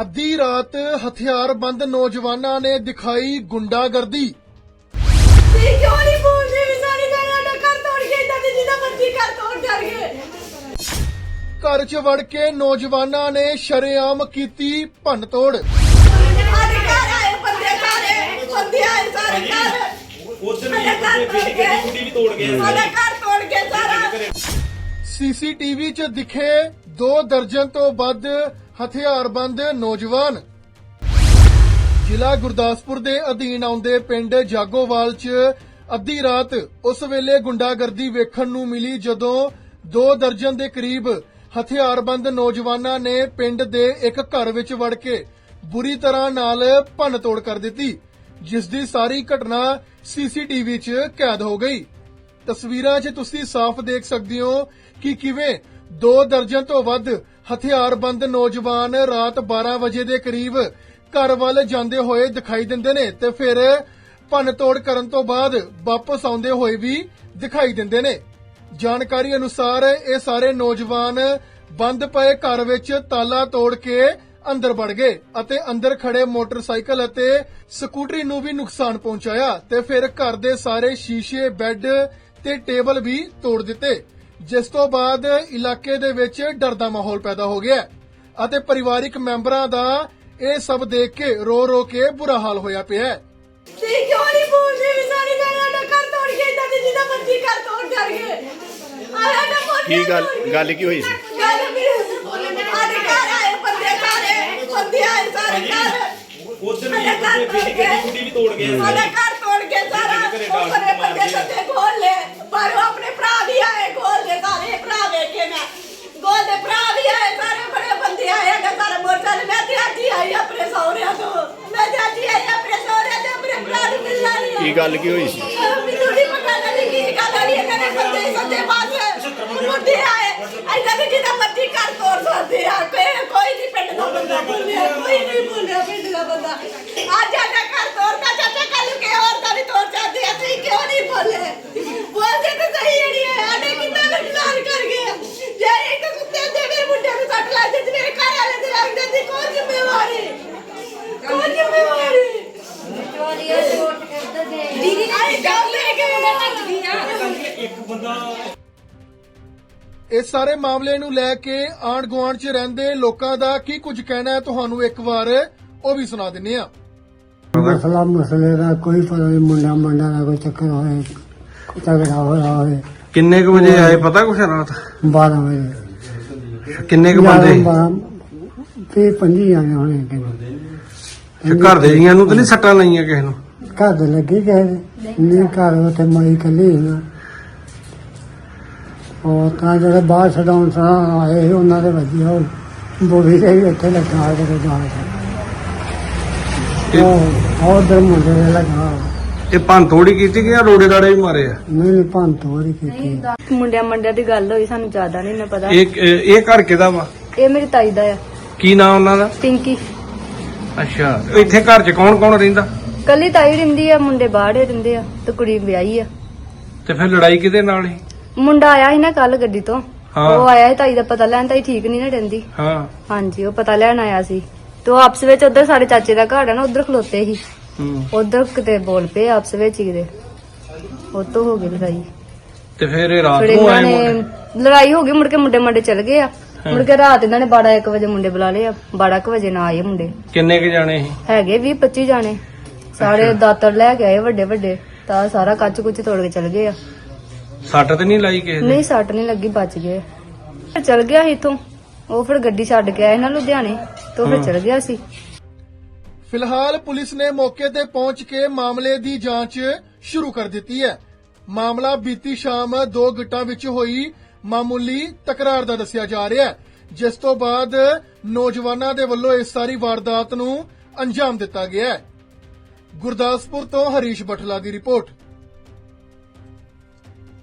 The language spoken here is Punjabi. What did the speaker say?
ਅੱਧੀ ਰਾਤ ਹਥਿਆਰਬੰਦ ਨੌਜਵਾਨਾਂ ਨੇ ਦਿਖਾਈ ਗੁੰਡਾਗਰਦੀ। ਤੁਸੀਂ ਕਿਉਂ ਨਹੀਂ ਬੋਲਦੇ? ਵੀ ਸਾਰੇ ਜਣੇ ਦਾ ਘਰ ਤੋੜ ਕੇ ਇਦਾਂ ਦੇ ਜਿੱਦਾਂ ਮਰਜ਼ੀ ਘਰ ਤੋੜ ਕਰ ਗਏ ਘਰ 'ਚ ਵੜ ਕੇ ਨੌਜਵਾਨਾਂ ਨੇ ਸ਼ਰੇਆਮ ਕੀਤੀ ਭੰਨਤੋੜ। ਸਾਡੇ ਘਰ ਆਏ ਬੰਦੇ ਸਾਰੇ ਬੰਦੇ ਆਏ ਸਾਰੇ ਘਰ। ਉਧਰ ਸਾਡਾ ਘਰ ਤੋੜ ਵੀ ਕੇ ਗੱਡੀ ਗੁੱਡੀ ਵੀ ਤੋੜ ਗਏ। ਸਾਡਾ ਘਰ ਤੋੜ ਕੇ ਸਾਰਾ। ਸੀਸੀਟੀਵੀ 'ਚ ਦਿਖੇ ਦੋ ਦਰਜਨ ਤੋਂ ਵੱਧ ਹਥਿਆਰਬੰਦ ਨੌਜਵਾਨ। ਜ਼ਿਲ੍ਹਾ ਗੁਰਦਾਸਪੁਰ ਦੇ ਅਧੀਨ ਆਉਂਦੇ ਪਿੰਡ ਜਾਗੋਵਾਲ 'ਚ ਅੱਧੀ ਰਾਤ ਉਸ ਵੇਲੇ ਗੁੰਡਾਗਰਦੀ ਵੇਖਣ ਨੂੰ ਮਿਲੀ ਜਦੋਂ ਦੋ ਦਰਜਨ ਦੇ ਕਰੀਬ ਹਥਿਆਰਬੰਦ ਨੌਜਵਾਨਾਂ ਨੇ ਪਿੰਡ ਦੇ ਇੱਕ ਘਰ ਵਿੱਚ ਵੜ ਕੇ ਬੁਰੀ ਤਰ੍ਹਾਂ ਨਾਲ ਭੰਨ ਤੋੜ ਕਰ ਦਿੱਤੀ, ਜਿਸ ਦੀ ਸਾਰੀ ਘਟਨਾ ਸੀਸੀਟੀਵੀ 'ਚ ਕੈਦ ਹੋ ਗਈ। ਤਸਵੀਰਾਂ 'ਚ ਤੁਸੀਂ ਸਾਫ਼ ਦੇਖ ਸਕਦੇ ਹੋ ਕਿ ਕਿਵੇਂ ਦੋ ਦਰਜਨ ਤੋਂ ਵੱਧ ਹਥਿਆਰਬੰਦ ਨੌਜਵਾਨ ਰਾਤ 12 ਵਜੇ ਦੇ ਕਰੀਬ ਘਰ ਵੱਲ ਜਾਂਦੇ ਹੋਏ ਦਿਖਾਈ ਦਿੰਦੇ ਨੇ ਤੇ ਫਿਰ ਭੰਨ ਤੋੜ ਕਰਨ ਤੋਂ ਬਾਅਦ ਵਾਪਸ ਆਉਂਦੇ ਹੋਏ ਵੀ ਦਿਖਾਈ ਦਿੰਦੇ ਨੇ। ਜਾਣਕਾਰੀ ਅਨੁਸਾਰ ਇਹ ਸਾਰੇ ਨੌਜਵਾਨ ਬੰਦ ਪਏ ਘਰ ਵਿੱਚ ਤਾਲਾ ਤੋੜ ਕੇ ਅੰਦਰ ਵੜ ਗਏ ਅਤੇ ਅੰਦਰ ਖੜੇ ਮੋਟਰਸਾਈਕਲ ਅਤੇ ਸਕੂਟਰੀ ਨੂੰ ਵੀ ਨੁਕਸਾਨ ਪਹੁੰਚਾਇਆ ਤੇ ਫਿਰ ਘਰ ਦੇ ਸਾਰੇ ਸ਼ੀਸ਼ੇ, ਬੈੱਡ ਤੇ ਟੇਬਲ ਵੀ ਤੋੜ ਦਿੱਤੇ। ਜਿਸ ਤੋਂ ਬਾਅਦ ਇਲਾਕੇ ਦੇ ਵਿੱਚ ਡਰ ਦਾ ਮਾਹੌਲ ਪੈਦਾ ਹੋ ਗਿਆ ਅਤੇ ਪਰਿਵਾਰਿਕ ਮੈਂਬਰਾਂ ਦਾ ਇਹ ਸਭ ਦੇਖ ਕੇ ਰੋ ਰੋ ਕੇ ਬੁਰਾ ਹਾਲ ਹੋਇਆ ਪਿਆ ਹੈ। ਤੁਸੀਂ ਕਿਉਂ ਨਹੀਂ ਬੋਲਦੇ ਵੀ ਸਾਰੇ ਜਣੇ ਦਾ ਘਰ ਤੋੜ ਕੇ ਇਦਾਂ ਦੇ ਜਿੱਦਾਂ ਮਰਜ਼ੀ ਘਰ ਤੋੜ ਕਰ ਗਏ ਆਇਆ ਨਾ ਬੋਲ ਕੀ ਗੱਲ ਗੱਲ ਕੀ ਹੋਈ? ਸੀ ਗੱਲ ਵੀ ਸਾਡੇ ਘਰ ਆਏ ਬੰਦੇ ਸਾਰੇ ਬੰਦੇ ਆਏ ਸਾਰੇ ਘਰ। ਉਧਰ ਵੀ ਘਰ ਤੋੜ ਗੱਡੀ ਕੇ ਗੁੱਡੀ ਵੀ ਤੋੜ ਗਏ ਸਾਡਾ ਘਰ ਤੋੜ ਕੇ ਸਾਰਾ। ਮਾਰ ਬੰਦੇ ਦਿੱਤਾ। ਸੱਤੇ ਖੋਲ ਲੈ ਪਰ ਆਪਣੇ ਭਰਾ ਵੀ ਆਏ ਖੋਲ ਲੈ ਸਾਰੇ ਭਰਾ ਵੇਖੇ ਮੈਂ ਗੋਲ ਦੇ ਭਰਾ ਵੀ ਆਏ ਸਾਰੇ ਬੜੇ ਬੰਦੇ ਆਏ ਹੈਗਾ ਸਾਰਾ ਮੋਰਚਾ ਮੈਂ ਤੇ ਅੱਜ ਹੀ ਆਈ ਆਪਣੇ ਸਹੁਰਿਆਂ ਤੋਂ ਮੈਂ ਤੇ ਅੱਜ ਹੀ ਆਈ ਆਪਣੇ ਸਹੁਰਿਆਂ ਤੇ ਆਪਣੇ ਭਰਾ ਨੂੰ ਮਿਲਣਾ ਨਹੀਂ ਕੀ ਗੱਲ ਕੀ ਹੋਈ ਸੀ? ਮੈਨੂੰ ਨਹੀਂ ਪਤਾ ਲੱਗੀ ਕੀ ਗੱਲ ਆ ਰਹੀ ਹੈ ਬੰਦੇ ਹੀ ਸੱਤੇ ਮੁੰਡੇ ਆਏ। ਐਦਾਂ ਦੇ ਜਿੱਦਾਂ ਮਰਜ਼ੀ ਘਰ ਤੋੜ ਸਕਦੇ ਆ। ਕੋਈ ਕੋਈ ਨਹੀਂ ਪਿੰਡ ਦਾ ਬੰਦਾ ਬੋਲਿਆ, ਕੋਈ ਨਹੀਂ ਬੋਲਿਆ ਪਿੰਡ ਦਾ ਬੰਦਾ ਅੱਜ ਸਾਡਾ ਘਰ ਤੋੜਦਾ ਚਾਚਾ ਕੱਲ ਨੂੰ ਕਿਸੇ ਹੋਰ ਦਾ ਵੀ ਤੋੜ ਸਕਦੇ ਆ ਤੁਸੀਂ ਕਿਉਂ ਨਹੀਂ ਬੋਲੇ ਬੋਲਦੇ ਤਾਂ ਸਹੀ ਜਿਹੜੀ ਹੈ ਆਨੇ ਕਿੰਨਾ ਨੁਕਸਾਨ ਕਰ ਗਏ ਜੇ ਇੱਕ ਕੁੱਤੇ ਦੇ ਮੇਰੇ ਮੁੰਡੇ ਨੂੰ ਸੱਟ ਲੱਗ ਜਾਂਦੀ ਮੇਰੇ ਘਰ ਵਾਲੇ ਦੇ ਲੱਗ ਜਾਂਦੀ ਕੌਣ ਜ਼ਿੰਮੇਵਾਰੀ ਕੌਣ ਜ਼ਿੰਮੇਵਾਰੀ ਦੀਦੀ ਆਈ ਗੱਲ ਲੈ ਕੇ ਮੱਚ ਗਈਆਂ ਇੱਕ ਬੰਦਾ ਇਸ ਸਾਰੇ ਮਾਮਲੇ ਨੂੰ ਲੈ ਕੇ ਆਂਢ ਗੁਆਂਢ 'ਚ ਰਹਿੰਦੇ ਲੋਕਾਂ ਦਾ ਕੀ ਕੁਝ ਕਹਿਣਾ ਹੈ ਤੁਹਾਨੂੰ ਇੱਕ ਵਾਰ ਉਹ ਵੀ ਸੁਣਾ ਦਿੰਨੇ ਆ ਮਸਲਾ ਮਸਲੇ ਦਾ ਕੋਈ ਪਤਾ ਨਹੀਂ ਮੁੰਡਾ ਮੁੰਡਾ ਦਾ ਕੋਈ ਚੱਕਰ ਹੋਏ ਝਗੜਾ ਹੋਇਆ ਹੋਵੇ। ਕਿੰਨੇ ਕੁ ਵਜੇ ਆਏ ਪਤਾ ਕੁਛ ਰਾਤ? 12 ਵਜੇ। ਕਿੰਨੇ ਕੁ ਬੰਦੇ? ਤੇ ਪੰਜੀ ਜਾਣੇ ਹੋਣੇ ਕਿੰਨੇ ਤੇ ਘਰ ਦੇ ਜੀਆਂ ਨੂੰ ਤਾਂ ਨਹੀਂ ਸੱਟਾਂ ਲਾਈਆਂ ਕਿਸੇ ਨੂੰ? ਘਰ ਦੇ ਲੱਗੇ ਗਏ ਨਹੀਂ ਘਰ ਉੱਥੇ ਮਈ ਕੱਲੀ ਨਾ। ਉਹ ਤਾਂ ਜਿਹੜੇ ਬਾਹਰ ਛਡਾਉਣ ਸਾਂ ਆਏ ਸੀ, ਉਹਨਾਂ ਦੇ ਵਧੀਆ ਉਹ ਬੋਲੀ ਦੇ ਵੀ ਇੱਥੇ ਲੱਗਾ ਕੇ। ਜਾਣ ਉਹ ਉਧਰ ਮੁੰਡੇ ਦੇ ਲੱਗਾ ਇਹ ਭੰਨ ਥੋੜੀ ਕੀਤੀ ਕਿ ਜਾਂ ਰੋੜੇ ਰਾੜੇ ਵੀ ਮਾਰੇ ਆ? ਨਹੀਂ ਨਹੀਂ ਭੰਨ ਤੋੜੀ ਕੀਤੀ। ਮੁੰਡਿਆਂ ਮੰਡਿਆਂ ਦੀ ਗੱਲ ਹੋਈ ਸਾਨੂੰ ਜ਼ਿਆਦਾ ਨਹੀਂ ਨਾ ਪਤਾ। ਇਹ ਇਹ ਘਰ ਕਿਹਦਾ ਵਾ? ਇਹ ਮੇਰੀ ਤਾਈ ਦਾ ਆ। ਕੀ ਨਾਮ ਉਹਨਾਂ ਦਾ? ਪਿੰਕੀ। ਅੱਛਾ ਇੱਥੇ ਘਰ 'ਚ ਕੌਣ ਕੌਣ ਰਹਿੰਦਾ? ਕੱਲੀ ਤਾਈ ਰਹਿੰਦੀ ਆ ਮੁੰਡੇ ਬਾਹਰ ਹੀ ਰਹਿੰਦੇ ਆ ਤੇ ਕੁੜੀ ਵਿਆਹੀ ਆ। ਤੇ ਫਿਰ ਲੜਾਈ ਕਿਹਦੇ ਨਾਲ ਸੀ? ਮੁੰਡਾ ਆਇਆ ਸੀ ਨਾ ਕੱਲ ਗੱਡੀ ਤੋਂ। ਹਾਂ। ਉਹ ਆਇਆ ਸੀ ਤਾਈ ਦਾ ਪਤਾ ਲੈਣ ਤਾਈ ਠੀਕ ਨਹੀਂ ਨਾ ਰਹਿੰਦੀ। ਹਾਂ। ਹਾਂਜੀ ਉਹ ਪਤਾ ਲੈਣ ਆਇਆ ਸੀ। ਤੇ ਉਹ ਆਪਸ ਵਿੱਚ ਉਧਰ ਸਾਡੇ ਚਾਚੇ ਦਾ ਘਰ ਆ ਨਾ ਉਧਰ ਖਲੋਤੇ ਸੀ। ਹੂੰ। ਉਧਰ ਕਿਤੇ ਬੋਲ ਪਏ ਆਪਸ ਵਿੱਚ ਹੀ ਕਿਤੇ। ਉਹ ਤੋਂ ਹੋ ਗਈ ਲੜਾਈ। ਤੇ ਫਿਰ ਇਹ ਰਾਤ ਫਿਰ ਨੂੰ ਇਹਨਾਂ ਆਏ ਨੇ ਮੁੰਡੇ? ਲੜਾਈ ਹੋ ਗਈ ਮੁੜ ਕੇ ਮੁੰਡੇ ਮੰਡੇ ਚਲ ਗਏ ਆ। ਮੁੜ ਕੇ ਰਾਤ ਇਹਨਾਂ ਨੇ 12 1 ਵਜੇ ਮੁੰਡੇ ਬੁਲਾ ਲਏ ਆ। 12 1 ਵਜੇ ਨਾ ਆਏ ਮੁੰਡੇ। ਕਿੰਨੇ ਕੁ ਜਾਣੇ ਸੀ? ਹੈਗੇ 20 25 ਜਾਣੇ। ਸਾਰੇ ਦਾਤਰ ਲੈ ਕੇ ਆਏ ਵੱਡੇ ਵੱਡੇ। ਤਾਂ ਸਾਰਾ ਕੱਚ ਕੁੱਚ ਤੋੜ ਕੇ ਚਲ ਗਏ ਆ। ਸੱਟ ਤੇ ਨਹੀਂ ਲਾਈ ਕਿਸੇ ਦੇ? ਨਹੀਂ ਸੱਟ ਨਹੀਂ ਲੱਗੀ ਬਚ ਗਏ। ਫਿਰ ਚਲ ਗਿਆ ਸੀ ਇੱਥੋਂ। ਉਹ ਫਿਰ ਗੱਡੀ ਛੱਡ ਕੇ ਆਏ ਨਾ ਲੁਧਿਆਣੇ ਤੋਂ ਫਿਰ। ਚਲ ਗਿਆ ਸੀ। ਫਿਲਹਾਲ ਪੁਲਿਸ ਨੇ ਮੌਕੇ ਤੇ ਪਹੁੰਚ ਕੇ ਮਾਮਲੇ ਦੀ ਜਾਂਚ ਸ਼ੁਰੂ ਕਰ ਦਿੱਤੀ ਹੈ। ਮਾਮਲਾ ਬੀਤੀ ਸ਼ਾਮ ਦੋ ਗਿੱਟਾਂ ਵਿੱਚ ਹੋਈ ਮਾਮੂਲੀ ਤਕਰਾਰ ਦਾ ਦੱਸਿਆ ਜਾ ਰਿਹਾ ਹੈ ਜਿਸ ਤੋਂ ਬਾਅਦ ਨੌਜਵਾਨਾਂ ਦੇ ਵੱਲੋਂ ਇਸ ਸਾਰੀ ਵਾਰਦਾਤ ਨੂੰ ਅੰਜਾਮ ਦਿੱਤਾ ਗਿਆ ਹੈ। ਗੁਰਦਾਸਪੁਰ ਤੋਂ ਹਰੀਸ਼ ਬਠਲਾ ਦੀ ਰਿਪੋਰਟ।